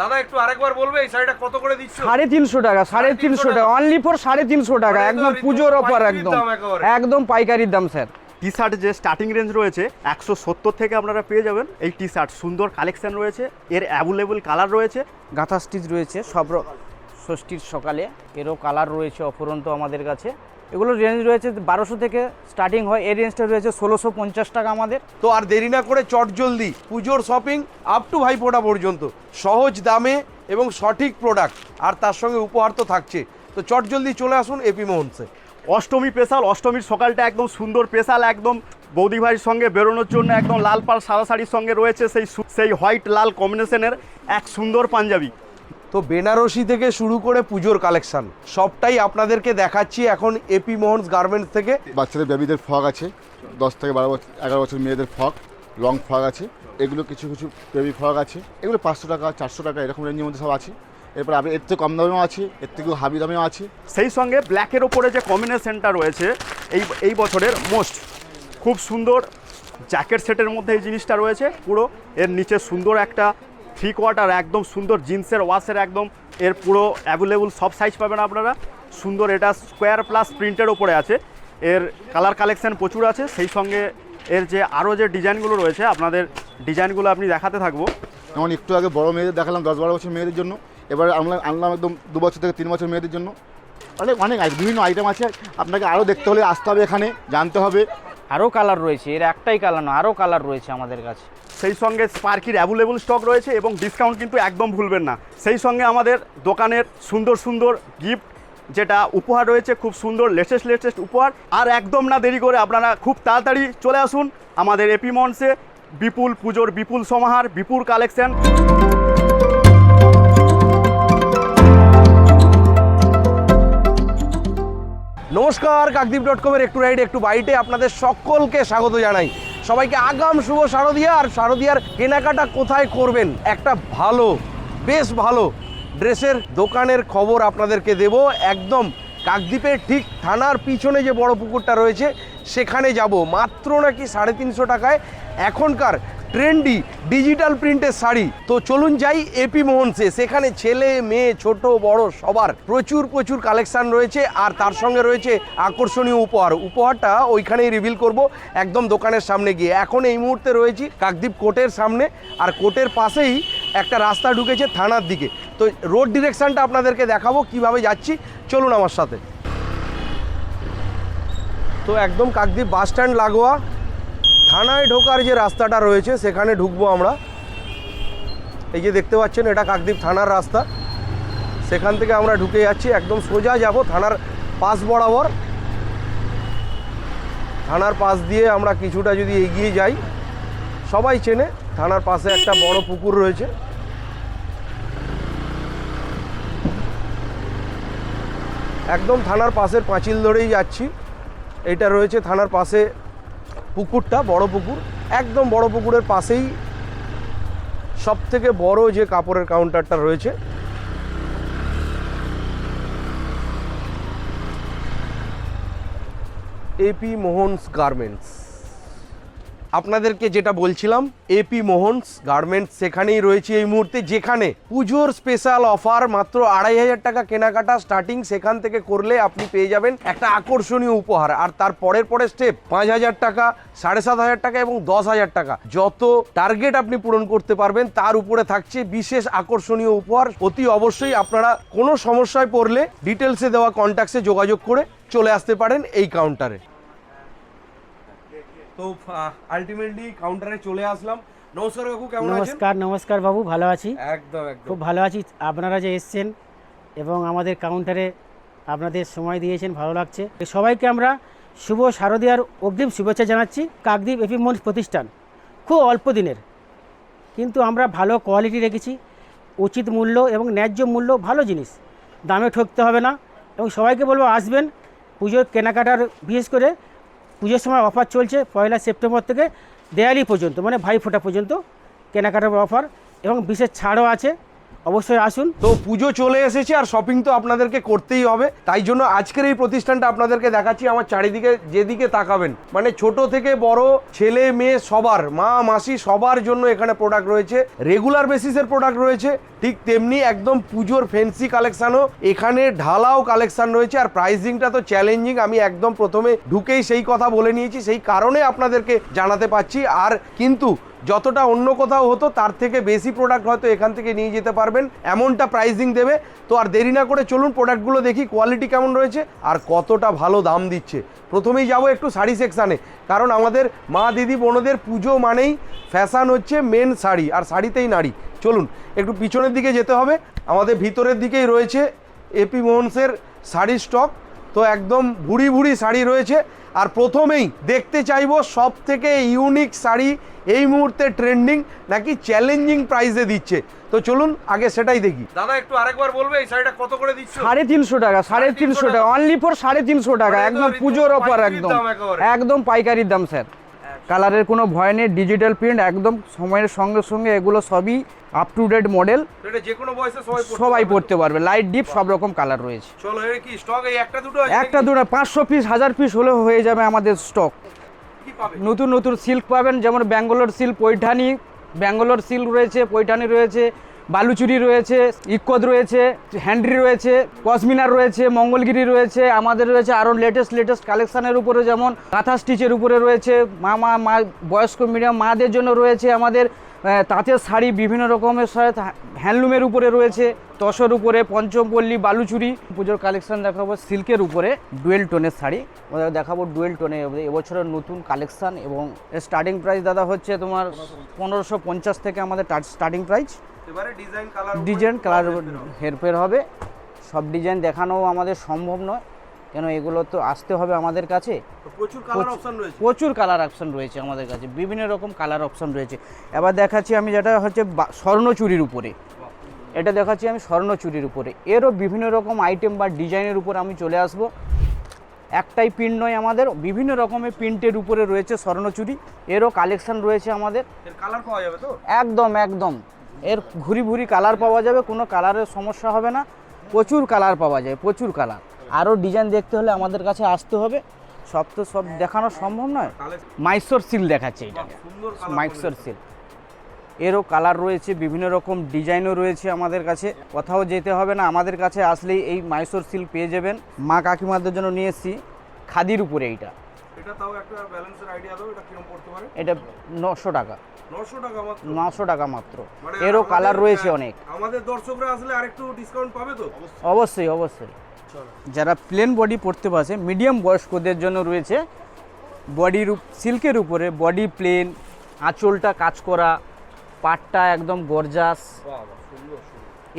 দাদা একটু আরেকবার বলবে এই শাড়িটা কত করে দিচ্ছ? সাড়ে তিনশো টাকা সাড়ে তিনশো টাকা অনলি ফর সাড়ে তিনশো টাকা একদম পুজোর অফার একদম। একদম পাইকারির দাম স্যার। টি শার্ট যে স্টার্টিং রেঞ্জ রয়েছে একশো সত্তর থেকে আপনারা পেয়ে যাবেন। এই টি শার্ট সুন্দর কালেকশন রয়েছে এর অ্যাভেলেবল কালার রয়েছে। গাঁথা স্টিচ রয়েছে সব ষষ্ঠীর সকালে। এরও কালার রয়েছে অফুরন্ত আমাদের কাছে। এগুলো রেঞ্জ রয়েছে বারোশো থেকে স্টার্টিং হয়। এই রেঞ্জটা রয়েছে ষোলোশো পঞ্চাশ টাকা আমাদের। তো আর দেরি না করে চট জলদি পুজোর শপিং আপ টু ভাই ভাইফোঁটা পর্যন্ত। সহজ দামে এবং সঠিক প্রোডাক্ট আর তার সঙ্গে উপহার তো থাকছে। তো চট জলদি চলে আসুন এপি মোহনসে অষ্টমী স্পেশাল অষ্টমীর সকালটা একদম সুন্দর স্পেশাল একদম বৌদি ভাইয়ের সঙ্গে বেরোনোর জন্য একদম লাল পাল সাদা শাড়ির সঙ্গে রয়েছে সেই সেই হোয়াইট লাল কম্বিনেশনের এক সুন্দর পাঞ্জাবি। তো বেনারসি থেকে শুরু করে পুজোর কালেকশন সবটাই আপনাদেরকে দেখাচ্ছি এখন এপি মোহনস গার্মেন্টস থেকে। বাচ্চাদের বেবিদের ফ্রক আছে দশ থেকে বারো বছর এগারো বছর মেয়েদের ফ্রক লং ফ্রক আছে এগুলো কিছু কিছু বেবি ফ্রক আছে এগুলো পাঁচশো টাকা চারশো টাকা এরকম রেঞ্জের মধ্যে সব আছে। এরপর আপনি এর থেকে কম দামেও আছে এর থেকেও হাবি দামেও আছে। সেই সঙ্গে ব্ল্যাকের ওপরে যে কম্বিনেশনটা রয়েছে এই এই বছরের মোস্ট খুব সুন্দর জ্যাকেট সেটের মধ্যে এই জিনিসটা রয়েছে পুরো। এর নিচে সুন্দর একটা থ্রি কোয়ার্টার একদম সুন্দর জিন্সের ওয়াশের একদম এর পুরো অ্যাভেলেবল সব সাইজ পাবেন আপনারা। সুন্দর এটা স্কোয়ার প্লাস প্রিন্টের ওপরে আছে। এর কালার কালেকশান প্রচুর আছে সেই সঙ্গে এর যে আরও যে ডিজাইনগুলো রয়েছে আপনাদের ডিজাইনগুলো আপনি দেখাতে থাকব। যেমন একটু আগে বড় মেয়েদের দেখালাম দশ বারো বছর মেয়েদের জন্য। এবার আমরা আনলাম একদম দু বছর থেকে তিন বছর মেয়েদের জন্য। অনেক অনেক বিভিন্ন আইটেম আছে। আপনাকে আরও দেখতে হলে আসতে হবে এখানে জানতে হবে। আরও কালার রয়েছে এর একটাই কালার না আরও কালার রয়েছে আমাদের কাছে। সেই সঙ্গে স্পার্কির অ্যাভেলেবল স্টক রয়েছে এবং ডিসকাউন্ট কিন্তু একদম ভুলবেন না। সেই সঙ্গে আমাদের দোকানের সুন্দর সুন্দর গিফট যেটা উপহার রয়েছে, খুব সুন্দর লেটেস্ট লেটেস্ট উপহার। আর একদম না দেরি করে আপনারা খুব তাড়াতাড়ি চলে আসুন আমাদের এপি মন্সে বিপুল পুজোর বিপুল সমাহার, বিপুল কালেকশন নমস্কার, কাকদ্বীপ ডট কমের একটু রাইডে একটু বাইটে আপনাদের সকলকে স্বাগত জানাই। সবাইকে আগাম শুভ শারদিয়া। আর শারদিয়ার কেনাকাটা কোথায় করবেন? একটা ভালো, বেশ ভালো ড্রেসের দোকানের খবর আপনাদেরকে দেব। একদম কাকদ্বীপের ঠিক থানার পিছনে যে বড় পুকুরটা রয়েছে, সেখানে যাব। মাত্র নাকি সাড়ে তিনশো টাকায় এখনকার ট্রেন্ডি ডিজিটাল প্রিন্টের শাড়ি। তো চলুন যাই এপি মোহনসে। সেখানে ছেলে, মেয়ে, ছোট, বড় সবার প্রচুর প্রচুর কালেকশন রয়েছে আর তার সঙ্গে রয়েছে আকর্ষণীয় উপহার। উপহারটা ওইখানেই রিভিল করব একদম দোকানের সামনে গিয়ে। এখন এই মুহূর্তে রয়েছি কাকদ্বীপ কোর্টের সামনে আর কোর্টের পাশেই একটা রাস্তা ঢুকেছে থানার দিকে। তো রোড ডিরেকশনটা আপনাদেরকে দেখাবো কীভাবে যাচ্ছি। চলুন আমার সাথে। তো একদম কাকদ্বীপ বাস স্ট্যান্ড লাগোয়া। থানায় ঢোকার যে রাস্তাটা রয়েছে, সেখানে ঢুকবো আমরা। এই যে দেখতে পাচ্ছেন, এটা কাকদ্বীপ থানার রাস্তা। সেখান থেকে আমরা ঢুকে যাচ্ছি, একদম সোজা যাব থানার পাশ বরাবর। থানার পাশ দিয়ে আমরা কিছুটা যদি এগিয়ে যাই, সবাই চেনে থানার পাশে একটা বড় পুকুর রয়েছে। একদম থানার পাশের পাঁচিল ধরেই যাচ্ছি। এটা রয়েছে থানার পাশে পুকুরটা, বড় পুকুর, একদম বড় পুকুরের পাশেই সব থেকে বড় যে কাপড়ের কাউন্টারটা রয়েছে। এপি মোহনস গার্মেন্টস আপনাদেরকে যেটা বলছিলাম এপি মোহনস গার্মেন্টস সেখানেই রয়েছে এই মুহূর্তে, যেখানে পুজোর স্পেশাল অফার মাত্র আড়াই হাজার টাকা কেনাকাটা স্টার্টিং সেখান থেকে করলে আপনি পেয়ে যাবেন একটা আকর্ষণীয় উপহার। আর তার পরের পরে স্টেপ পাঁচ হাজার টাকা, সাড়ে সাত হাজার টাকা এবং দশ হাজার টাকা। যত টার্গেট আপনি পূরণ করতে পারবেন, তার উপরে থাকছে বিশেষ আকর্ষণীয় উপহার। অতি অবশ্যই আপনারা কোনো সমস্যায় পড়লে ডিটেলসে দেওয়া কন্ট্যাক্টসে যোগাযোগ করে চলে আসতে পারেন এই কাউন্টারে তো আলটিমেটলি কাউন্টারে চলে আসলাম। নমস্কার কাকু কেমন আছেন? নমস্কার নমস্কার বাবু ভালো আছি। একদম একদম। খুব ভালো আছি। আপনারা যে এসছেন এবং আমাদের কাউন্টারে আপনাদের সময় দিয়েছেন ভালো লাগছে। সবাইকে আমরা শুভ শারদীয়ার অগ্রিম শুভেচ্ছা জানাচ্ছি কাকদ্বীপ এপি মঞ্চ প্রতিষ্ঠান। খুব অল্প দিনের কিন্তু আমরা ভালো কোয়ালিটি রেখেছি উচিত মূল্য এবং ন্যায্য মূল্য ভালো জিনিস। দামে ঠকতে হবে না এবং সবাইকে বলব আসবেন পুজোর কেনাকাটার বিশেষ করে পুজোর সময় অফার চলছে পয়লা সেপ্টেম্বর থেকে দেয়ালি পর্যন্ত মানে ভাইফোঁটা পর্যন্ত, কেনাকাটার অফার এবং বিশেষ ছাড়ও আছে। অবশ্যই আসুন। তো পুজো চলে এসেছে আর শপিং তো আপনাদেরকে করতেই হবে। তাই জন্য আজকের এই প্রতিষ্ঠানটা আপনাদেরকে দেখাচ্ছি, আমার চারিদিকে যেদিকে তাকাবেন। মানে ছোট থেকে বড়, ছেলে, মেয়ে, সবার, মা, মাসি, সবার জন্য এখানে প্রোডাক্ট রয়েছে। রেগুলার বেসিসের প্রোডাক্ট রয়েছে। ঠিক তেমনি একদম পুজোর ফেন্সি কালেকশনও এখানে ঢালাও কালেকশন রয়েছে আর প্রাইসিংটা তো চ্যালেঞ্জিং আমি একদম প্রথমে ঢুকেই সেই কথা বলে নিয়েছি। সেই কারণে আপনাদেরকে জানাতে পারছি। আর কিন্তু যতটা অন্য কোথাও হতো, তার থেকে বেশি প্রোডাক্ট হয়তো এখান থেকে নিয়ে যেতে পারবেন। এমনটা প্রাইসিং দেবে। তো আর দেরি না করে চলুন প্রোডাক্টগুলো দেখি কোয়ালিটি কেমন রয়েছে আর কতটা ভালো দাম দিচ্ছে। প্রথমেই যাব একটু শাড়ি সেকশানে কারণ আমাদের মা, দিদি, বোনদের পুজো মানেই ফ্যাশান হচ্ছে মেন শাড়ি, আর শাড়িতেই নারী। চলুন, একটু পিছনের দিকে যেতে হবে। আমাদের ভিতরের দিকেই রয়েছে এপি মোহনসের শাড়ির স্টক তো একদম ভুড়ি ভুড়ি শাড়ি রয়েছে। আর প্রথমেই দেখতে চাইব সব থেকে ইউনিক শাড়ি এই মুহূর্তে ট্রেন্ডিং নাকি চ্যালেঞ্জিং প্রাইসে দিচ্ছে। তো চলুন আগে সেটাই দেখি। দাদা একটু আরেকবার বলবে এই শাড়িটা কত করে দিচ্ছ? সাড়ে তিনশো টাকা সাড়ে তিনশো টাকা অনলি ফর সাড়ে তিনশো টাকা একদম পুজোর অফার একদম। একদম পাইকারির দাম স্যার। কালারের কোনো ভয় নেই ডিজিটাল প্রিন্ট একদম সময়ের সঙ্গে সঙ্গে এগুলো সবই আপ টু ডেট মডেল এটা যে কোনো বয়সে সবাই পড়তে সবাই পারবে। পড়তে পারবে লাইট ডিপ সব রকম কালার রয়েছে। চলো এর কি স্টক এই একটা দুটো একটা দুটো পাঁচশো পিস হাজার পিস হলেও হয়ে যাবে আমাদের স্টক নতুন নতুন সিল্ক পাবেন যেমন ব্যাঙ্গালোর সিল্ক পৈঠানি। ব্যাঙ্গালোর সিল্ক রয়েছে পৈঠানি রয়েছে। বালুচুরি রয়েছে, ইক্কদ রয়েছে হ্যান্ড্রি রয়েছে কসমিনার রয়েছে, মঙ্গলগিরি রয়েছে, আমাদের রয়েছে আরও লেটেস্ট লেটেস্ট কালেকশানের উপরে যেমন কাঁথা স্টিচের উপরে রয়েছে, মা মা মা, বয়স্ক মিডিয়াম মাদের জন্য রয়েছে আমাদের তাঁতের শাড়ি বিভিন্ন রকমের শাড়ি হ্যান্ডলুমের উপরে রয়েছে, তসর উপরে, পঞ্চমপল্লী বালুচুরি, পুজোর কালেকশন দেখাবো সিল্কের উপরে, ডুয়েল টোনের শাড়ি, ওদের দেখাবো ডুয়েল টোনে এবছরের নতুন কালেকশান এবং স্টার্টিং প্রাইস দাদা হচ্ছে তোমার পনেরোশো পঞ্চাশ থেকে আমাদের starting price design colour design colour হেরফের হবে। সব ডিজাইন দেখানো আমাদের সম্ভব নয় কেন এগুলো তো আসতে হবে আমাদের কাছে। প্রচুর কালার অপশন রয়েছে। প্রচুর কালার অপশন রয়েছে আমাদের কাছে বিভিন্ন রকম কালার অপশন রয়েছে। এবার দেখাচ্ছি আমি যেটা হচ্ছে স্বর্ণচুরির উপরে। এটা দেখাচ্ছি আমি স্বর্ণচুরির উপরে। এরও বিভিন্ন রকম আইটেম বা ডিজাইনের উপর আমি চলে আসব। একটাই প্রিন্ট নয় আমাদের বিভিন্ন রকমের প্রিন্টের উপরে রয়েছে স্বর্ণচুরি এরও কালেকশন রয়েছে আমাদের। কালার পাওয়া যাবে তো? একদম একদম। এর ঘুরি ঘুরি কালার পাওয়া যাবে কোনো কালারের সমস্যা হবে না। প্রচুর কালার পাওয়া যায় প্রচুর কালার আরও ডিজাইন দেখতে হলে আমাদের কাছে আসতে হবে। সব তো সব দেখানো সম্ভব নয়। মাইসোর সিল দেখাচ্ছে এটা মাইসোর সিল এরও কালার রয়েছে বিভিন্ন রকম ডিজাইনও রয়েছে আমাদের কাছে। কোথাও যেতে হবে না আমাদের কাছে আসলেই এই মাইসোর সিল পেয়ে যাবেন। মা কাকিমাদের জন্য নিয়ে এসেছি। খাদির উপরে এইটা। এটা তাও একটা ব্যালেন্সের আইডিয়া দাও এটা কীরকম পড়তে পারে? এটা নশো টাকা। 900 টাকা মাত্র নশো টাকা মাত্র। মানে এরও কালার রয়েছে অনেক। আমাদের দর্শকরা আসলে আরেকটু ডিসকাউন্ট পাবে তো? অবশ্যই। অবশ্যই যারা প্লেন বডি পড়তে পারছে মিডিয়াম বয়স্কদের জন্য রয়েছে বডির সিল্কের উপরে বডি প্লেন আঁচলটা কাজ করা পাটটা একদম গর্জাস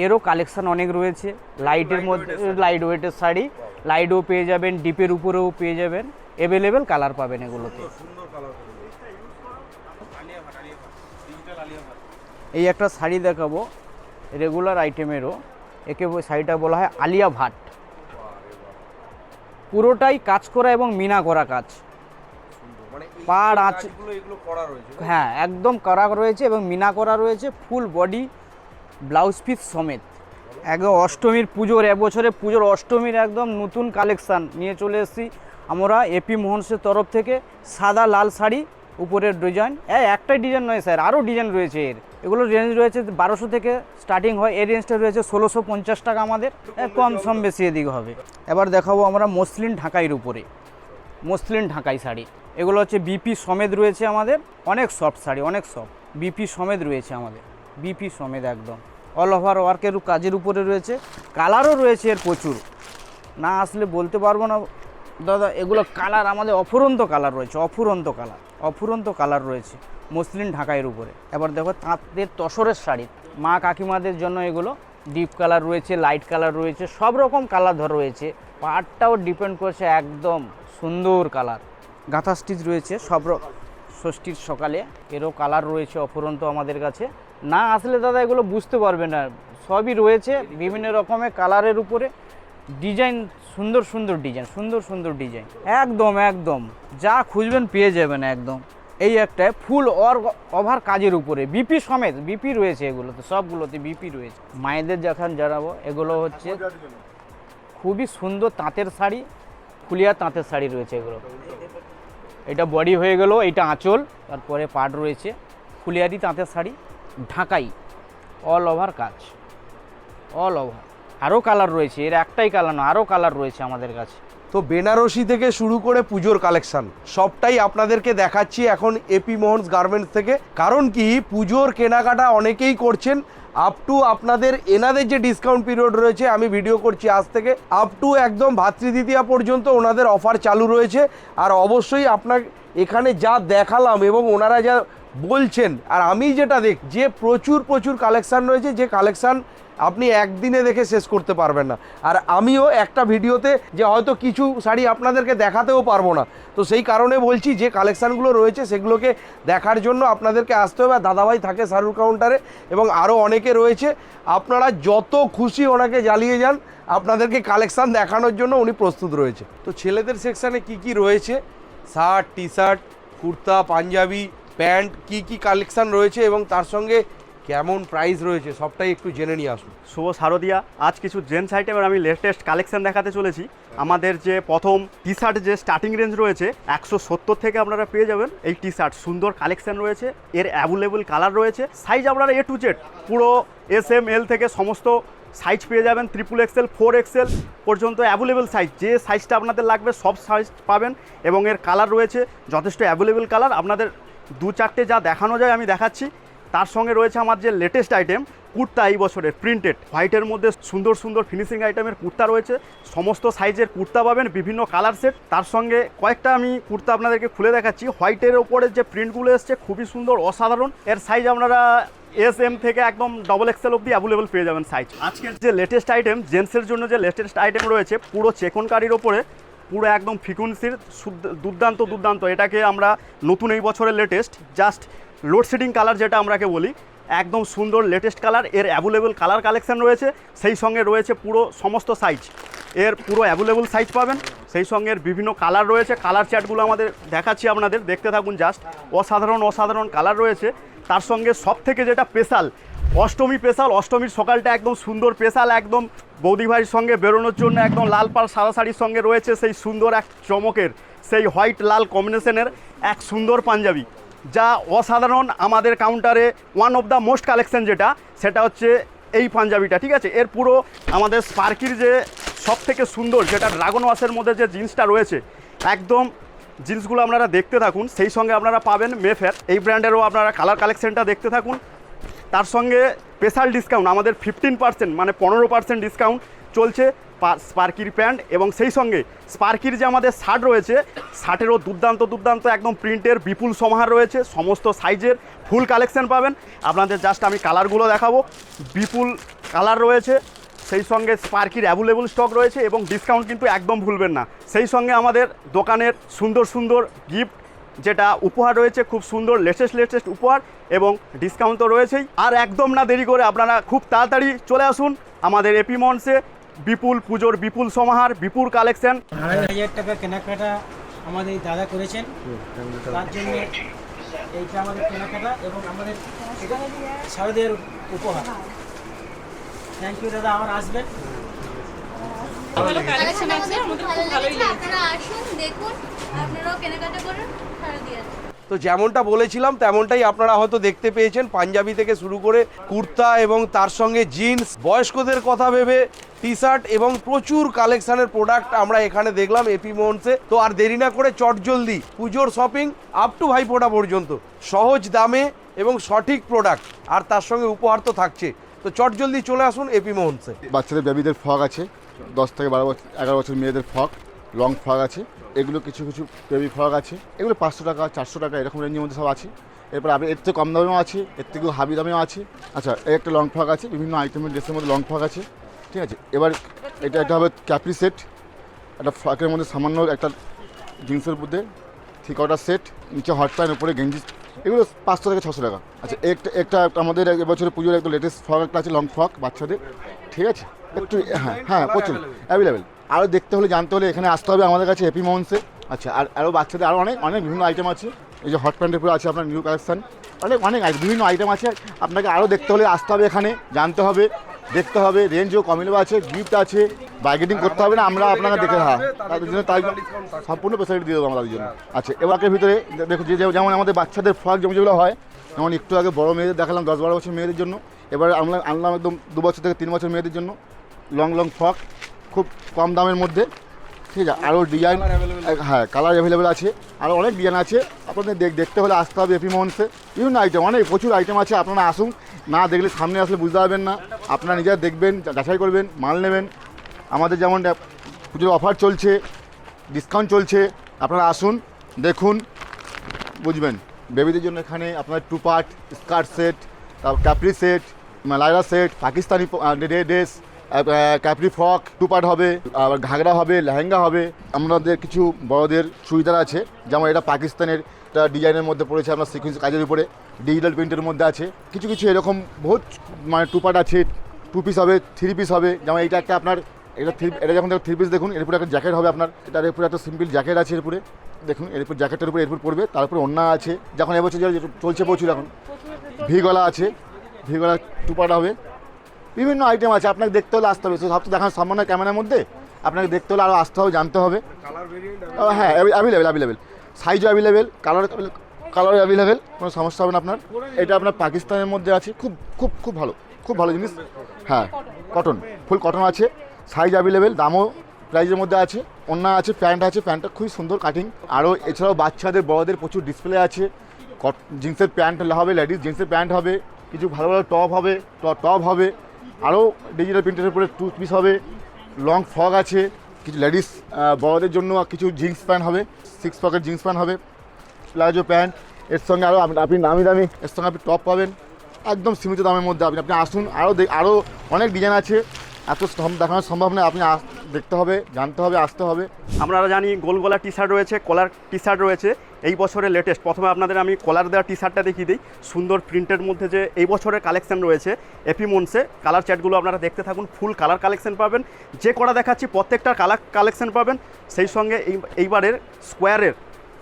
এরও কালেকশন অনেক রয়েছে। লাইটের মধ্যে লাইট ওয়েটের শাড়ি। লাইটও পেয়ে যাবেন ডিপের উপরেও পেয়ে যাবেন। অ্যাভেলেবেল কালার পাবেন এগুলোতে। এই একটা শাড়ি দেখাবো রেগুলার আইটেমেরও একে শাড়িটা বলা হয় আলিয়া ভাট। পুরোটাই কাজ করা এবং মিনা করা কাজ। মানে পাড় আঁচ- হ্যাঁ একদম করা রয়েছে এবং মিনা করা রয়েছে ফুল বডি ব্লাউজ পিস সমেত। একদম অষ্টমীর পুজোর এবছরে পুজোর অষ্টমীর একদম নতুন কালেকশান নিয়ে চলে এসেছি। আমরা এপি মোহনসের তরফ থেকে সাদা লাল শাড়ি উপরের ডিজাইন। হ্যাঁ একটাই ডিজাইন নয় স্যার আরও ডিজাইন রয়েছে এর। এগুলোর রেঞ্জ রয়েছে বারোশো থেকে স্টার্টিং হয়। এর রেঞ্জটা রয়েছে ষোলোশো পঞ্চাশ টাকা আমাদের। কম সম বেশি এদিক হবে। এবার দেখাবো আমরা মসলিন ঢাকাইয়ের উপরে। মসলিন ঢাকাই শাড়ি। এগুলো হচ্ছে বিপি সমেত রয়েছে আমাদের। অনেক সফট শাড়ি, অনেক সফট বিপি সমেত রয়েছে আমাদের। বিপি সমেত একদম। অল ওভার ওয়ার্কের কাজের উপরে রয়েছে। কালারও রয়েছে এর প্রচুর। না আসলে বলতে পারব না। দাদা, এগুলো কালার আমাদের অফুরন্ত কালার রয়েছে, অফুরন্ত কালার অফুরন্ত কালার রয়েছে। মসলিন ঢাকাইয়ের উপরে। এবার দেখো তাঁতের তসরের শাড়ি। মা কাকিমাদের জন্য এগুলো ডিপ কালার রয়েছে, লাইট কালার রয়েছে, সব রকম কালার ধর রয়েছে। পাটটাও ডিপেন্ড করছে একদম সুন্দর কালার। গাঁথা স্টিচ রয়েছে, সব ষষ্ঠীর সকালে এরও কালার রয়েছে অফুরন্ত আমাদের কাছে। না আসলে দাদা এগুলো বুঝতে পারবে না, সবই রয়েছে বিভিন্ন রকমের কালারের উপরে। ডিজাইন সুন্দর সুন্দর ডিজাইন, সুন্দর সুন্দর ডিজাইন। একদম একদম। যা খুঁজবেন পেয়ে যাবেন একদম। এই একটা ফুল অর, ওভার কাজের উপরে বিপি সমেত বিপি রয়েছে এগুলোতে সবগুলোতে বিপি রয়েছে। মায়েদের যখন জানাব, এগুলো হচ্ছে খুবই সুন্দর তাঁতের শাড়ি ফুলিয়া তাঁতের শাড়ি রয়েছে এগুলো। এটা বডি হয়ে গেল, এটা আঁচল, তারপরে পাট রয়েছে ফুলিয়ারি তাঁতের শাড়ি, ঢাকাই অল ওভার কাজ অল ওভার আরও কালার রয়েছে, এর একটাই কালার না, আরও কালার রয়েছে আমাদের কাছে। তো বেনারসি থেকে শুরু করে পুজোর কালেকশন, সবটাই আপনাদেরকে দেখাচ্ছি এখন এপি মোহনস গার্মেন্টস থেকে। কারণ কি, পুজোর কেনাকাটা অনেকেই করছেন আপ টু আপনাদের এনাদের যে ডিসকাউন্ট পিরিয়ড রয়েছে, আমি ভিডিও করছি আজ থেকে আপ টু একদম ভাতৃদ্বিতীয়া পর্যন্ত ওনাদের অফার চালু রয়েছে। আর অবশ্যই আপনার এখানে যা দেখালাম এবং ওনারা যা বলছেন, আর আমি যেটা দেখ, যে প্রচুর প্রচুর কালেকশান রয়েছে, যে কালেকশান আপনি একদিনে দেখে শেষ করতে পারবেন না। আর আমিও একটা ভিডিওতে যে হয়তো কিছু শাড়ি আপনাদেরকে দেখাতেও পারব না। তো সেই কারণে বলছি, যে কালেকশানগুলো রয়েছে সেগুলোকে দেখার জন্য আপনাদেরকে আসতে হবে। দাদাভাই থাকে সারুর কাউন্টারে এবং আরও অনেকে রয়েছে। আপনারা যত খুশি ওনাকে জ্বালিয়ে যান, আপনাদেরকে কালেকশান দেখানোর জন্য উনি প্রস্তুত রয়েছে। তো ছেলেদের সেকশানে কি কি রয়েছে? Shirt T shirt kurta, panjabi, pant, কি কি কালেকশান রয়েছে এবং তার সঙ্গে কেমন প্রাইস রয়েছে সবটাই একটু জেনে নিয়ে আসুন। শুভ শারদিয়া, আজ কিছু জেন্টস আইটেমের আমি লেটেস্ট কালেকশন দেখাতে চলেছি। আমাদের যে প্রথম টি শার্ট যে স্টার্টিং রেঞ্জ রয়েছে, একশো সত্তর থেকে আপনারা পেয়ে যাবেন। এই টি শার্ট সুন্দর কালেকশন রয়েছে, এর অ্যাভেলেবল কালার রয়েছে। সাইজ আপনারা এ টু জেড পুরো এস এম এল থেকে সমস্ত সাইজ পেয়ে যাবেন ট্রিপল এক্সেল ফোর এক্সেল পর্যন্ত অ্যাভেলেবেল সাইজ যে সাইজটা আপনাদের লাগবে, সব সাইজ পাবেন। এবং এর কালার রয়েছে, যথেষ্ট অ্যাভেলেবেল কালার আপনাদের দু চারটে যা দেখানো যায়, আমি দেখাচ্ছি। তার সঙ্গে রয়েছে আমার যে লেটেস্ট আইটেম কুর্তা এই বছরের প্রিন্টেড হোয়াইটের মধ্যে সুন্দর সুন্দর ফিনিশিং আইটেমের কুর্তা রয়েছে। সমস্ত সাইজের কুর্তা পাবেন, বিভিন্ন কালার সেট তার সঙ্গে কয়েকটা আমি কুর্তা আপনাদেরকে খুলে দেখাচ্ছি। হোয়াইটের ওপরে যে প্রিন্টগুলো এসছে, খুবই সুন্দর, অসাধারণ। এর সাইজ আপনারা এস এম থেকে একদম ডবল এক্সেল অব্দি অ্যাভেলেবল পেয়ে যাবেন সাইজ আজকের যে লেটেস্ট আইটেম জেন্টসের জন্য যে লেটেস্ট আইটেম রয়েছে, পুরো চেকন কারির ওপরে পুরো একদম ফ্রিকুয়েন্সির দুর্দান্ত দুর্দান্ত। এটাকে আমরা নতুন এই বছরের লেটেস্ট জাস্ট লোডশেডিং কালার যেটা আমরাকে বলি, একদম সুন্দর লেটেস্ট কালারের অ্যাভেলেবল কালার কালেকশন রয়েছে, সেই সঙ্গে রয়েছে পুরো সমস্ত সাইজ এর পুরো অ্যাভেলেবল সাইজ পাবেন, সেই সঙ্গে এর বিভিন্ন কালার রয়েছে কালার চ্যাটগুলো আমাদের দেখাচ্ছি আপনাদের, দেখতে থাকুন জাস্ট অসাধারণ অসাধারণ কালার রয়েছে। তার সঙ্গে সব থেকে যেটা স্পেশাল অষ্টমী স্পেশাল অষ্টমীর সকালটা একদম সুন্দর স্পেশাল একদম বৌদি ভাইয়ের সঙ্গে বেরোনোর জন্য একদম লাল পাল সাদা শাড়ির সঙ্গে রয়েছে সেই সুন্দর এক চমকের, সেই হোয়াইট লাল কম্বিনেশনের এক সুন্দর পাঞ্জাবি। যা অসাধারণ আমাদের কাউন্টারে one of the most collection যেটা, সেটা হচ্ছে এই পাঞ্জাবিটা, ঠিক আছে? এর পুরো আমাদের স্পার্কির যে সব থেকে সুন্দর যেটা ড্রাগন ওয়াশের মধ্যে যে জিন্সটা রয়েছে, একদম জিন্সগুলো আপনারা দেখতে থাকুন। সেই সঙ্গে আপনারা পাবেন মেফের এই ব্র্যান্ডেরও আপনারা কালার কালেকশনটা দেখতে থাকুন। তার সঙ্গে স্পেশাল ডিসকাউন্ট আমাদের ফিফটিন পার্সেন্ট মানে পনেরো পার্সেন্ট ডিসকাউন্ট চলছে স্পার্কির প্যান্ট এবং সেই সঙ্গে স্পার্কির যে আমাদের শার্ট রয়েছে, শার্টেরও দুর্দান্ত দুর্দান্ত একদম প্রিন্টের বিপুল সমাহার রয়েছে, সমস্ত সাইজের ফুল কালেকশন পাবেন। আপনাদের জাস্ট আমি কালারগুলো দেখাবো। বিপুল কালার রয়েছে, সেই সঙ্গে স্পার্কির অ্যাভেলেবল স্টক রয়েছে এবং ডিসকাউন্ট কিন্তু একদম ভুলবেন না। সেই সঙ্গে আমাদের দোকানের সুন্দর সুন্দর গিফট যেটা উপহার রয়েছে, খুব সুন্দর, লেটেস্ট লেটেস্ট উপহার এবং ডিসকাউন্ট তো রয়েছেই। আর একদম না দেরি করে আপনারা খুব তাড়াতাড়ি চলে আসুন আমাদের এপি মন্সে বিপুল পুজোর বিপুল সমাহার বিপুল কালেকশন আড়াই হাজার টাকা কেনাকাটা আমাদের দাদা করেছেন। তার জন্য এইটা আমাদের কেনাকাটা এবং আমাদের এটা শারদীয়ার উপহার। থ্যাংক ইউ দাদা আবার আসবেন। ভালো কালেকশন আছে আমাদের খুব ভালোই লেগেছে। আপনারা আসুন দেখুন আপনারাও কেনাকাটা করুন সারা দিয়ে তো যেমনটা বলেছিলাম, তেমনটাই আপনারা হয়তো দেখতে পেয়েছেন। পাঞ্জাবি থেকে শুরু করে কুর্তা এবং তার সঙ্গে জিন্স, বয়স্কদের কথা ভেবে টি শার্ট এবং প্রচুর কালেকশনের প্রোডাক্ট আমরা এখানে দেখলাম এপি মোহনসে তো আর দেরি না করে চটজলদি পুজোর শপিং আপ টু ভাইফোঁটা পর্যন্ত। সহজ দামে এবং সঠিক প্রোডাক্ট। আর তার সঙ্গে উপহার তো থাকছে। তো চটজলদি চলে আসুন এপি মোহনসে বাচ্চাদের বেবিদের ফ্রক আছে। দশ থেকে বারো বছর, এগারো বছর মেয়েদের ফ্রক লং ফ্রক আছে। এগুলো কিছু কিছু বেবি ফ্রক আছে। এগুলো পাঁচশো টাকা, চারশো টাকা, এরকম রেঞ্জের মধ্যে সব আছে। এরপর আপনি এর থেকে কম দামেও আছে, এর থেকে হাবি দামেও আছে। আচ্ছা এই একটা লং ফ্রক আছে, বিভিন্ন আইটেমের ড্রেসের মধ্যে লং ফ্রক আছে। ঠিক আছে? এবার এটা একটা হবে ক্যাপরি সেট একটা ফ্রকের মধ্যে সামান্য একটা জিন্সের মধ্যে থ্রি কটার সেট নিচে হট প্যান্ট উপরে গেঞ্জি। এগুলো পাঁচশো থেকে ছশো টাকা। আচ্ছা একটা একটা আমাদের এবছরের পুজোর একটা লেটেস্ট ফ্রক একটা আছে লং ফ্রক বাচ্চাদের। ঠিক আছে? একটু হ্যাঁ হ্যাঁ প্রচুর। অ্যাভেলেবেল আরও দেখতে হলে, জানতে হলে এখানে আসতে হবে আমাদের কাছে হ্যাপি মোহনসে আচ্ছা আর আরও বাচ্চাদের আরও অনেক অনেক বিভিন্ন আইটেম আছে। এই যে হট প্যান্টের উপরে আছে আপনার নিউ কালেকশন অনেক অনেক বিভিন্ন আইটেম আছে। আপনাকে আরও দেখতে হলে আসতে হবে এখানে, জানতে হবে, দেখতে হবে। রেঞ্জও কমিলেও আছে গিফট আছে বার্গেটিং করতে হবে না, আমরা আপনাকে দেখে হ্যাঁ তাদের জন্য তাই সম্পূর্ণ ফেসিলিটি দিয়ে দেবো আমরা তাদের জন্য। আচ্ছা এবারের ভিতরে দেখো যে- যেমন আমাদের বাচ্চাদের ফ্রক যেমন যেগুলো হয়, যেমন একটু আগে বড় মেয়েদের দেখালাম, দশ বারো বছর মেয়েদের জন্য। এবার আমরা আনলাম একদম দু বছর থেকে তিন বছর মেয়েদের জন্য। লং লং ফ্রক খুব কম দামের মধ্যে। ঠিক আছে আরও ডিজাইন হ্যাঁ কালার অ্যাভেলেবেল আছে। আরও অনেক ডিজাইন আছে। আপনাদের দেখ দেখতে হলে আসতে হবে এপি মোহনসে বিভিন্ন আইটেম অনেক প্রচুর আইটেম আছে আপনারা আসুন। না দেখলে সামনে আসলে বুঝতে পারবেন না। আপনারা নিজেরা দেখবেন যাচাই করবেন মাল নেবেন। আমাদের যেমন পুজোর অফার চলছে ডিসকাউন্ট চলছে আপনারা আসুন দেখুন বুঝবেন। বেবিদের জন্য এখানে আপনার টু পার্ট স্কার্ট সেট তারপর capri set Lyra set Pakistani dress capri frock two part হবে আবার ঘাগরা হবে লেহেঙ্গা হবে। আমাদের কিছু বড়দের চুড়িদার আছে যেমন এটা পাকিস্তানের একটা ডিজাইনের মধ্যে পড়েছে আপনার সিকুয়েন্স কাজের উপরে ডিজিটাল প্রিন্টের মধ্যে আছে। কিছু কিছু এরকম বহুত মানে টু পার্ট আছে টু পিস হবে থ্রি পিস হবে। যেমন এটা একটা আপনার এটা থ্রি এটা যখন থ্রি পিস দেখুন এরপরে একটা জ্যাকেট হবে আপনার। এটার এরপরে একটা সিম্পল জ্যাকেট আছে এরপরে। দেখুন এরপর জ্যাকেটের উপরে এরপর পড়বে তারপরে অন্যা আছে। যখন এবছর চলছে প্রচুর এখন। ভি গলা আছে ভি গলা টুপাটা হবে। বিভিন্ন আইটেম আছে আপনাকে দেখতে হলে আসতে হবে। সব তো দেখানো সম্ভব নয় ক্যামেরার মধ্যে। আপনাকে দেখতে হলে আরও আসতে হবে জানতে হবে। হ্যাঁ অ্যাভেলেবেল অ্যাভেলেবেল সাইজও অ্যাভেলেবেল কালার কালার অ্যাভেলেবেল কোনো সমস্যা হবে না আপনার। এটা আপনার পাকিস্তানের মধ্যে আছে খুব খুব খুব ভালো খুব ভালো জিনিস। হ্যাঁ কটন ফুল কটন আছে। সাইজ অ্যাভেলেবেল দামও প্রাইজের মধ্যে আছে। অন্য আছে প্যান্ট আছে প্যান্টটা খুবই সুন্দর কাটিং আরও এছাড়াও বাচ্চাদের বড়দের প্রচুর ডিসপ্লে আছে। জিন্সের প্যান্ট হবে লেডিস জিন্সের প্যান্ট হবে। কিছু ভালো ভালো টপ হবে টপ হবে। আরও ডিজিটাল প্রিন্টের উপরে টু পিস হবে লং ফ্রক আছে, কিছু লেডিস বড়দের জন্য কিছু জিন্স প্যান্ট হবে সিক্স পকেট জিন্স প্যান্ট হবে প্লাজো প্যান্ট এর সঙ্গে আরও আপনি নামি দামি, এর সঙ্গে আপনি টপ পাবেন, একদম সীমিত দামের মধ্যে আপনি আপনি আসুন, আরও আরও অনেক ডিজাইন আছে, এত দেখানো সম্ভব নয় আপনি দেখতে হবে, জানতে হবে, আসতে হবে। আমরা জানি, গোল গলা টি শার্ট রয়েছে, কলার টি শার্ট রয়েছে। এই বছরের লেটেস্ট প্রথমে আপনাদের আমি কলার দেওয়া টি শার্টটা দেখিয়ে দিই। সুন্দর প্রিন্টের মধ্যে যে এই বছরের কালেকশন রয়েছে এপিমন্সে কালার চ্যাটগুলো আপনারা দেখতে থাকুন ফুল কালার কালেকশন পাবেন। যে কটা দেখাচ্ছি প্রত্যেকটার কালার কালেকশন পাবেন। সেই সঙ্গে এই, এইবারের স্কোয়ারের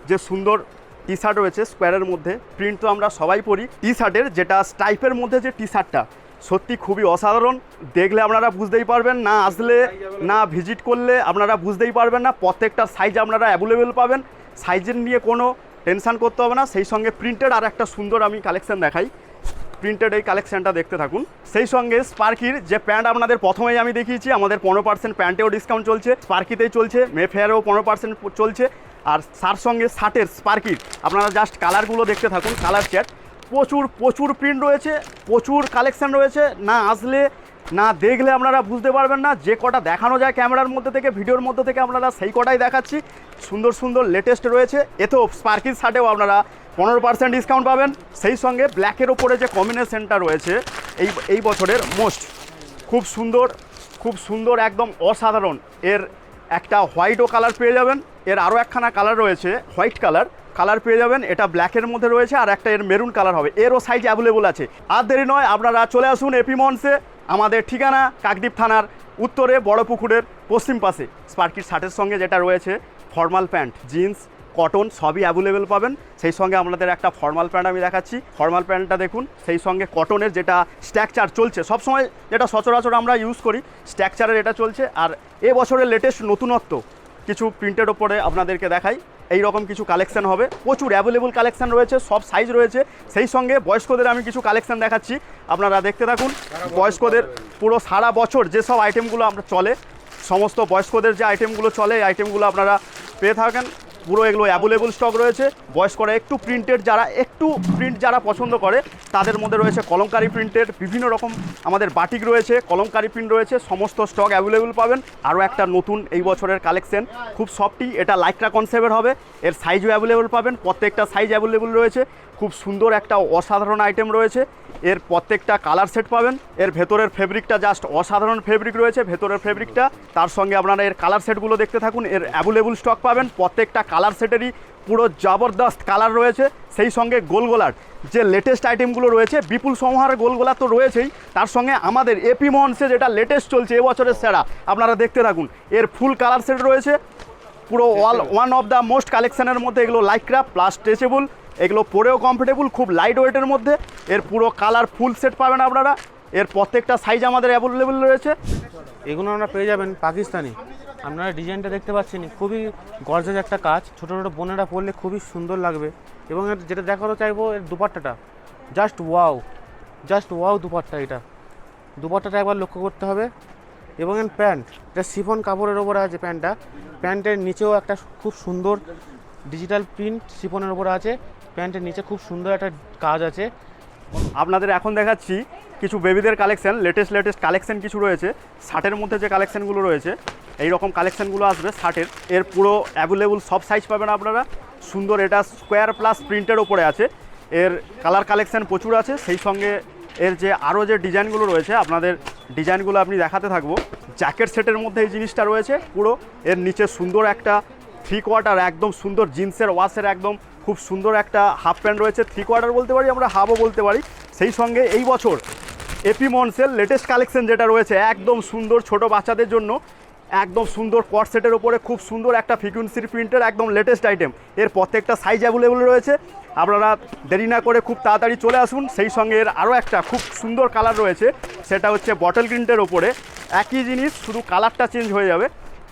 যে সুন্দর টি শার্ট রয়েছে স্কোয়ারের মধ্যে প্রিন্ট তো আমরা সবাই পরি। টি শার্টের যেটা স্টাইপের মধ্যে যে টি শার্টটা সত্যি খুবই অসাধারণ। দেখলে আপনারা বুঝতেই পারবেন, না আসলে, না ভিজিট করলে আপনারা বুঝতেই পারবেন না। প্রত্যেকটা সাইজ আপনারা অ্যাভেলেবেল পাবেন। সাইজের নিয়ে কোনো টেনশন করতে হবে না। সেই সঙ্গে প্রিন্টেড আর একটা সুন্দর আমি কালেকশন দেখাই। প্রিন্টেড এই কালেকশনটা দেখতে থাকুন। সেই সঙ্গে স্পার্কির যে প্যান্ট আপনাদের প্রথমেই আমি দেখিয়েছি, আমাদের পনেরো পার্সেন্ট প্যান্টেও ডিসকাউন্ট চলছে স্পার্কিতেই চলছে মেফেয়ারেও পনেরো পার্সেন্ট চলছে। আর তার সঙ্গে শার্টের স্পার্কির আপনারা জাস্ট কালারগুলো দেখতে থাকুন কালার চ্যাট প্রচুর প্রচুর প্রিন্ট রয়েছে, প্রচুর কালেকশন রয়েছে। না আসলে, না দেখলে আপনারা বুঝতে পারবেন না, যে কটা দেখানো যায় ক্যামেরার মধ্যে থেকে, ভিডিওর মধ্যে থেকে আপনারা সেই কটাই দেখাচ্ছি। সুন্দর সুন্দর লেটেস্ট রয়েছে। এতেও স্পার্কির শার্টেও আপনারা পনেরো পার্সেন্ট ডিসকাউন্ট পাবেন। সেই সঙ্গে ব্ল্যাকের ওপরে যে কম্বিনেশনটা রয়েছে, এই এই বছরের মোস্ট খুব সুন্দর খুব সুন্দর, একদম অসাধারণ। এর একটা হোয়াইটও কালার পেয়ে যাবেন। এর আরও একখানা কালার রয়েছে হোয়াইট কালার কালার পেয়ে যাবেন, এটা ব্ল্যাকের মধ্যে রয়েছে আর একটা এর মেরুন কালার হবে। এরও সাইজ অ্যাভেলেবল আছে। আর দেরি নয়, আপনারা চলে আসুন এপিমন্সে আমাদের ঠিকানা কাকদ্বীপ থানার উত্তরে বড় পুকুরের পশ্চিম পাশে। স্পার্কির শার্টের সঙ্গে যেটা রয়েছে ফর্মাল প্যান্ট জিন্স কটন সবই অ্যাভেলেবেল পাবেন। সেই সঙ্গে আপনাদের একটা ফর্মাল প্যান্ট আমি দেখাচ্ছি। ফর্মাল প্যান্টটা দেখুন, সেই সঙ্গে কটনের যেটা স্ট্রাকচার চলছে, সবসময় যেটা সচরাচর আমরা ইউজ করি স্ট্রাকচারের এটা চলছে। আর এ বছরের লেটেস্ট নতুনত্ব, কিছু প্রিন্টের ওপরে আপনাদেরকে দেখাই। এই রকম কিছু কালেকশান হবে। প্রচুর অ্যাভেলেবল কালেকশান রয়েছে, সব সাইজ রয়েছে। সেই সঙ্গে বয়স্কদের আমি কিছু কালেকশান দেখাচ্ছি। আপনারা দেখতে থাকুন, বয়স্কদের পুরো সারা বছর যেসব আইটেমগুলো আমরা চলে, সমস্ত বয়স্কদের যে আইটেমগুলো চলে, এই আইটেমগুলো আপনারা পেয়ে থাকেন। পুরো এগুলো অ্যাভেলেবল স্টক রয়েছে। বয়স্করা একটু প্রিন্টেড যারা, একটু প্রিন্ট যারা পছন্দ করে, তাদের মধ্যে রয়েছে কলমকারি প্রিন্টেড বিভিন্ন রকম আমাদের বাটিক রয়েছে, কলমকারি প্রিন্ট রয়েছে, সমস্ত স্টক অ্যাভেলেবল পাবেন। আরও একটা নতুন এই বছরের কালেকশন খুব সফটি এটা লাইকরা কনসেপ্টের হবে। এর সাইজও অ্যাভেলেবল পাবেন, প্রত্যেকটা সাইজ অ্যাভেলেবল রয়েছে। খুব সুন্দর একটা অসাধারণ আইটেম রয়েছে। এর প্রত্যেকটা কালার সেট পাবেন। এর ভেতরের ফেব্রিকটা জাস্ট অসাধারণ ফেব্রিক রয়েছে। ভেতরের ফেব্রিকটা তার সঙ্গে আপনারা এর কালার সেটগুলো দেখতে থাকুন। এর অ্যাভেলেবল স্টক পাবেন। প্রত্যেকটা কালার সেটেরই পুরো জবরদস্ত কালার রয়েছে সেই সঙ্গে গোলগোলার যে লেটেস্ট আইটেমগুলো রয়েছে বিপুল সমাহার গোলগোলা তো রয়েছেই তার সঙ্গে আমাদের এপি মহনসে যেটা লেটেস্ট চলছে এবছরের সেরা আপনারা দেখতে থাকুন। এর ফুল কালার সেট রয়েছে পুরো ওয়াল ওয়ান অফ দ্য মোস্ট কালেকশানের মধ্যে এগুলো লাইক্রা প্লাস স্ট্রেচেবল এগুলো পরেও কমফোর্টেবল খুব লাইট ওয়েটের মধ্যে এর পুরো কালার ফুল সেট পাবেন আপনারা এর প্রত্যেকটা সাইজ আমাদের অ্যাভেলেবেল রয়েছে। এগুলো আপনারা পেয়ে যাবেন পাকিস্তানি। আপনারা ডিজাইনটা দেখতে পাচ্ছেন খুবই গর্জেস একটা কাজ। ছোটো ছোটো বোনেরা পরলে খুবই সুন্দর লাগবে। এবং যেটা দেখাতে চাইব, এর দুপাট্টাটা। Just wow just wow dupatta এটা। দুপাট্টাটা একবার লক্ষ্য করতে হবে। এবং এর প্যান্ট, এটা সিফন কাপড়ের ওপরে আছে প্যান্টটা। প্যান্টের নিচেও একটা খুব সুন্দর ডিজিটাল প্রিন্ট সিফনের ওপরে আছে। প্যান্টের নিচে খুব সুন্দর একটা কাজ আছে। আপনাদের এখন দেখাচ্ছি কিছু বেবিদের কালেকশন লেটেস্ট লেটেস্ট কালেকশন কিছু রয়েছে। শার্টের মধ্যে যে কালেকশনগুলো রয়েছে এই রকম কালেকশনগুলো আসবে শার্টের এর পুরো অ্যাভেলেবল সব সাইজ পাবেন আপনারা। সুন্দর এটা স্কোয়ার প্লাস প্রিন্টের ওপরে আছে। এর কালার কালেকশন প্রচুর আছে। সেই সঙ্গে এর যে আরও যে ডিজাইনগুলো রয়েছে, আপনাদের ডিজাইনগুলো আপনি দেখাতে থাকব। জ্যাকেট সেটের মধ্যে এই জিনিসটা রয়েছে পুরো। এর নিচে সুন্দর একটা থ্রি কোয়ার্টার একদম সুন্দর জিন্সের ওয়াশের একদম খুব সুন্দর একটা হাফ প্যান্ট রয়েছে থ্রি কোয়ার্টার বলতে পারি, আমরা হাফও বলতে পারি। সেই সঙ্গে এই বছর এপি মনসের লেটেস্ট কালেকশন যেটা রয়েছে, একদম সুন্দর ছোট বাচ্চাদের জন্য, একদম সুন্দর সেটের ওপরে খুব সুন্দর একটা ফ্রিকুয়েন্সির প্রিন্টের একদম লেটেস্ট আইটেম এর প্রত্যেকটা সাইজ অ্যাভেলেবল রয়েছে। আপনারা দেরি না করে খুব তাড়াতাড়ি চলে আসুন। সেই সঙ্গে এর আরও একটা খুব সুন্দর কালার রয়েছে, সেটা হচ্ছে বটল প্রিন্টের ওপরে একই জিনিস, শুধু কালারটা চেঞ্জ হয়ে যাবে।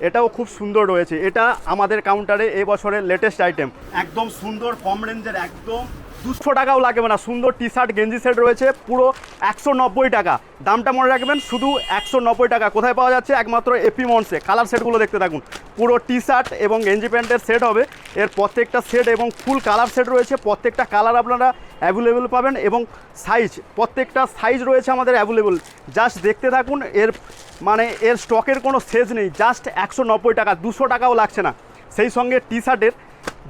এটাও খুব সুন্দর রয়েছে। এটা আমাদের কাউন্টারে এবছরের বছরের লেটেস্ট আইটেম একদম সুন্দর, কম রেঞ্জের একদম দুশো টাকাও লাগবে না। সুন্দর টি শার্ট গেঞ্জি সেট রয়েছে, পুরো একশো নব্বই টাকা। দামটা মনে রাখবেন, শুধু একশো নব্বই টাকা। কোথায় পাওয়া যাচ্ছে? একমাত্র এপি মন্সে কালার সেটগুলো দেখতে থাকুন। পুরো টি শার্ট এবং গেঞ্জি প্যান্টের সেট হবে। এর প্রত্যেকটা সেট এবং ফুল কালার সেট রয়েছে। প্রত্যেকটা কালার আপনারা অ্যাভেলেবেল পাবেন এবং সাইজ প্রত্যেকটা সাইজ রয়েছে আমাদের অ্যাভেলেবেল জাস্ট দেখতে থাকুন, এর মানে এর স্টকের কোনো শেষ নেই। জাস্ট একশো নব্বই টাকা। দুশো টাকাও লাগছে না। সেই সঙ্গে টি শার্টের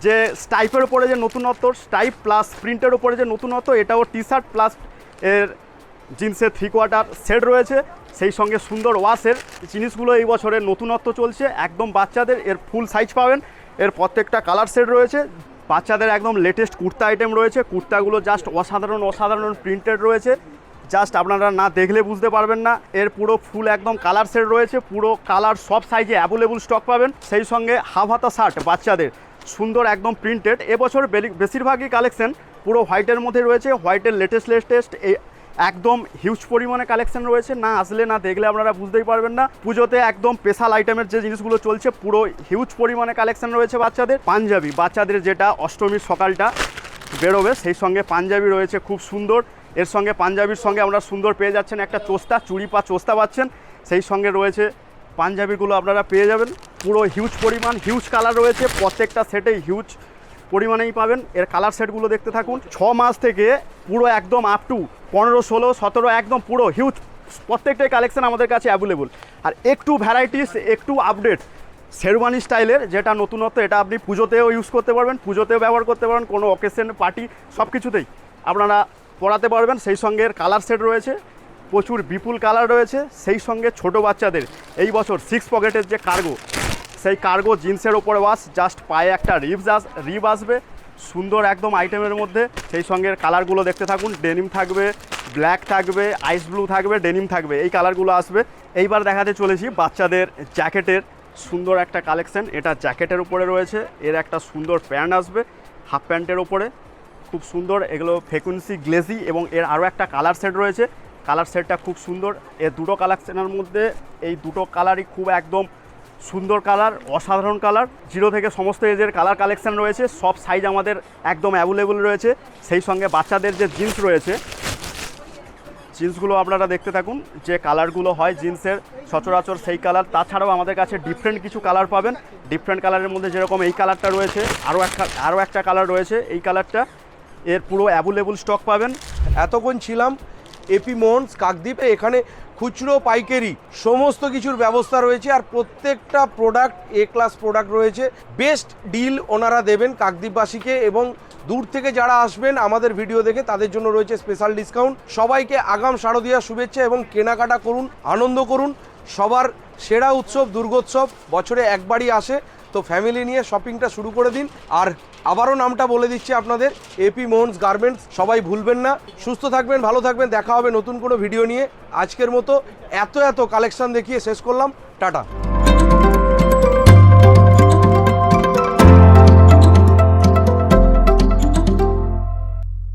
যে স্টাইপের উপরে যে নতুনত্ব স্টাইপ প্লাস প্রিন্টের উপরে যে নতুনত্ব এটাও টি শার্ট প্লাস এর জিন্সের থ্রি কোয়ার্টার সেট রয়েছে। সেই সঙ্গে সুন্দর ওয়াশের জিনিসগুলো এই বছরের নতুনত্ব চলছে। একদম বাচ্চাদের, এর ফুল সাইজ পাবেন। এর প্রত্যেকটা কালার সেট রয়েছে। বাচ্চাদের একদম লেটেস্ট কুর্তা আইটেম রয়েছে। কুর্তাগুলো জাস্ট অসাধারণ অসাধারণ প্রিন্টেড রয়েছে। জাস্ট আপনারা না দেখলে বুঝতে পারবেন না। এর পুরো ফুল একদম কালার সেট রয়েছে। পুরো কালার সব সাইজে অ্যাভেলেবল স্টক পাবেন। সেই সঙ্গে হাফ হাতা শার্ট বাচ্চাদের। সুন্দর একদম প্রিন্টেড এবছর বেশিরভাগই কালেকশন পুরো হোয়াইটের মধ্যে রয়েছে। হোয়াইটের লেটেস্ট লেটেস্ট এই একদম হিউজ পরিমাণে কালেকশন রয়েছে। না আসলে, না দেখলে আপনারা বুঝতেই পারবেন না। পুজোতে একদম স্পেশাল আইটেমের যে জিনিসগুলো চলছে, পুরো হিউজ পরিমাণে কালেকশন রয়েছে বাচ্চাদের। পাঞ্জাবি, বাচ্চাদের যেটা অষ্টমীর সকালটা বেরোবে, সেই সঙ্গে পাঞ্জাবি রয়েছে খুব সুন্দর। এর সঙ্গে পাঞ্জাবির সঙ্গে আমরা সুন্দর পেয়ে যাচ্ছেন একটা চোস্তা, চুড়ি পা চোস্তা পাচ্ছেন। সেই সঙ্গে রয়েছে পাঞ্জাবিগুলো আপনারা পেয়ে যাবেন। পুরো হিউজ পরিমাণ হিউজ কালার রয়েছে। প্রত্যেকটা সেটেই হিউজ পরিমাণেই পাবেন। এর কালার সেটগুলো দেখতে থাকুন। ছ মাস থেকে পুরো একদম আপ টু পনেরো, ষোলো, সতেরো, একদম পুরো হিউজ প্রত্যেকটাই কালেকশন আমাদের কাছে অ্যাভেলেবল আর একটু ভ্যারাইটিস একটু আপডেট শেরওয়ানি স্টাইলের যেটা নতুনত্ব, এটা আপনি পুজোতেও ইউজ করতে পারবেন, পুজোতেও ব্যবহার করতে পারবেন কোনো অকেশন পার্টি সব কিছুতেই আপনারা পরাতে পারবেন। সেই সঙ্গে কালার সেট রয়েছে। প্রচুর বিপুল কালার রয়েছে, সেই সঙ্গে ছোট বাচ্চাদের। এই বছর সিক্স পকেটের যে কার্গো সেই কার্গো জিন্সের ওপরে ওয়াশ জাস্ট পায়ে একটা রিবস আস রিব আসবে। সুন্দর একদম আইটেমের মধ্যে, সেই সঙ্গে কালারগুলো দেখতে থাকুন। ডেনিম থাকবে ব্ল্যাক থাকবে আইস ব্লু থাকবে ডেনিম থাকবে, এই কালারগুলো আসবে। এইবার দেখাতে চলেছি বাচ্চাদের জ্যাকেটের সুন্দর একটা কালেকশন এটা জ্যাকেটের উপরে রয়েছে, এর একটা সুন্দর প্যান্ট আসবে হাফ প্যান্টের ওপরে খুব সুন্দর, এগুলো ফ্রিকুয়েন্সি গ্লেজি এবং এর আরও একটা কালার সেট রয়েছে। কালার সেটটা খুব সুন্দর। এর দুটো কালেকশনের মধ্যে এই দুটো কালারই খুব একদম সুন্দর কালার, অসাধারণ কালার। জিরো থেকে সমস্ত এজের কালার কালেকশান রয়েছে, সব সাইজ আমাদের একদম অ্যাভেলেবল রয়েছে। সেই সঙ্গে বাচ্চাদের যে জিন্স রয়েছে জিন্সগুলো আপনারা দেখতে থাকুন, যে কালারগুলো হয় জিন্সের সচরাচর সেই কালার। তাছাড়াও আমাদের কাছে ডিফারেন্ট কিছু কালার পাবেন। ডিফারেন্ট কালারের মধ্যে যেরকম এই কালারটা রয়েছে, আরও একটা আরও একটা কালার রয়েছে এই কালারটা। এর পুরো অ্যাভেলেবল স্টক পাবেন। এতক্ষণ ছিলাম এপি মোহনস, কাকদ্বীপে এখানে খুচরো, পাইকারি সমস্ত কিছুর ব্যবস্থা রয়েছে আর প্রত্যেকটা প্রোডাক্ট এ ক্লাস প্রোডাক্ট রয়েছে। বেস্ট ডিল ওনারা দেবেন কাকদ্বীপবাসীকে এবং দূর থেকে যারা আসবেন আমাদের ভিডিও দেখে, তাদের জন্য রয়েছে স্পেশাল ডিসকাউন্ট সবাইকে আগাম শারদীয়া শুভেচ্ছা এবং কেনাকাটা করুন, আনন্দ করুন। সবার সেরা উৎসব, দুর্গোৎসব বছরে একবারই আসে। তো ফ্যামিলি নিয়ে শপিংটা শুরু করে দিন। আর আবারও নামটা বলে দিচ্ছি আপনাদের এপি মোহনস গার্মেন্টস সবাই ভুলবেন না। সুস্থ থাকবেন, ভালো থাকবেন, দেখা হবে নতুন কোনো ভিডিও নিয়ে। আজকের মতো এত এত কালেকশন দেখিয়ে শেষ করলাম। টাটা।